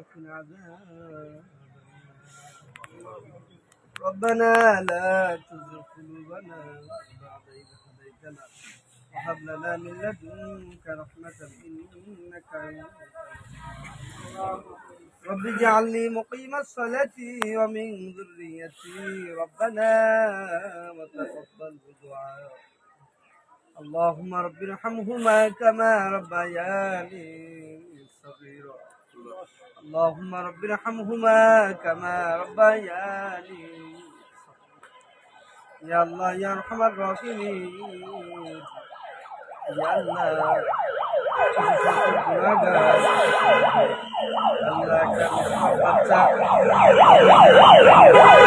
وقنا عذاب ربنا لا تزغ قلوبنا بعد إذ هديتنا وهب لنا من لدنك رحمة إنك. رب اجعلني مقيم الصلاة ومن ذريتي ربنا وتقبل دعاء. اللهم رب ارحمهما كما ربياني صغيرا. اللهم رب ارحمهما كما ربياني. يا الله يا ارحم الراحمين. يا الله. Allah akan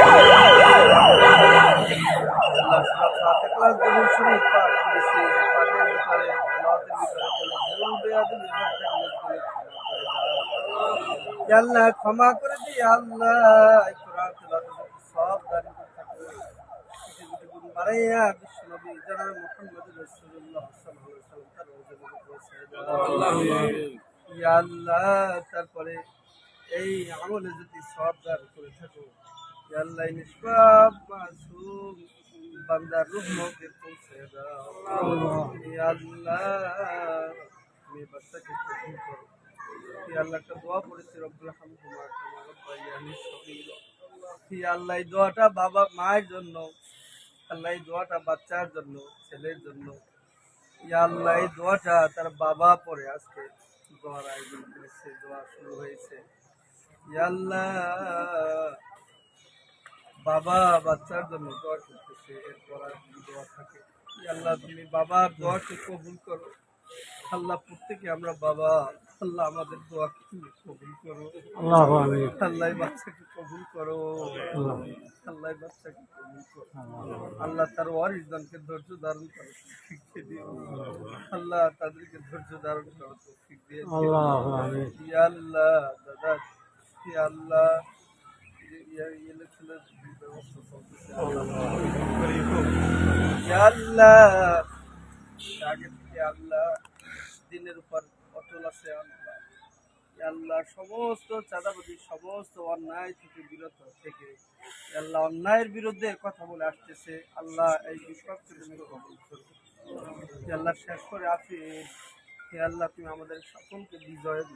আল্লাহ ক্ষমা করে দিই আল্লাহ। কোরআন তেলাওয়াতের সব দান গুণ বাড়াইয়া বিশ্বনবী জনাব মুহাম্মদ রাসূলুল্লাহ সাল্লাল্লাহু আলাইহি ওয়াসাল্লাম তার রওজা পৌঁছে ইয়া আল্লাহ তারপরে এই আমলে যদি সব দান করে থাকো ইয়া আল্লাহ নিষ্পাপ মাসুম বান্দার রূহ মৌকে পৌঁছে দাও। ইয়া আল্লাহ তুমি বাচ্চাকে কবুল করো। মায়ের জন্য দোয়াটা বাচ্চার জন্য, ছেলের জন্য। আল্লাহ দোয়াটা তার বাবা পরে আজকে দোয়ার আয়োজন করেছে, দোয়া শুরু হয়েছে। বাবা বাচ্চার জন্য দোয়া করতেছে, এরপর আর দোয়া থাকে। আল্লাহ তুমি বাবার দোয়াকে কবুল করো। আল্লাহ প্রত্যেকে আমরা বাবা আল্লাহ আমাদের তুমি কবুল করো? আল্লাহ আল্লাহ বাচ্চাকে কবুল করো। আল্লাহ বাচ্চাকে কবুল করো। আল্লাহ তার ওয়ারিসদানকে ধৈর্য ধারণ করো শিখতে দিও। আল্লাহ তাদেরকে ধৈর্য ধারণ করো তৌফিক দিয়ে আল্লাহ দাদা আল্লাহ। ইয়া আল্লাহ। আগে থেকে আল্লাহ। দিনের উপর অটল আছে আল্লাহ। সমস্ত চাঁদাবাদী সমস্ত অন্যায় থেকে বিরত থেকে আল্লাহ অন্যায়ের বিরুদ্ধে কথা বলে আসতেছে। আল্লাহ এই বিশ্বকে আল্লাহ, শেষ করে হে আল্লাহ, তুমি আমাদের সকলকে বিজয়ের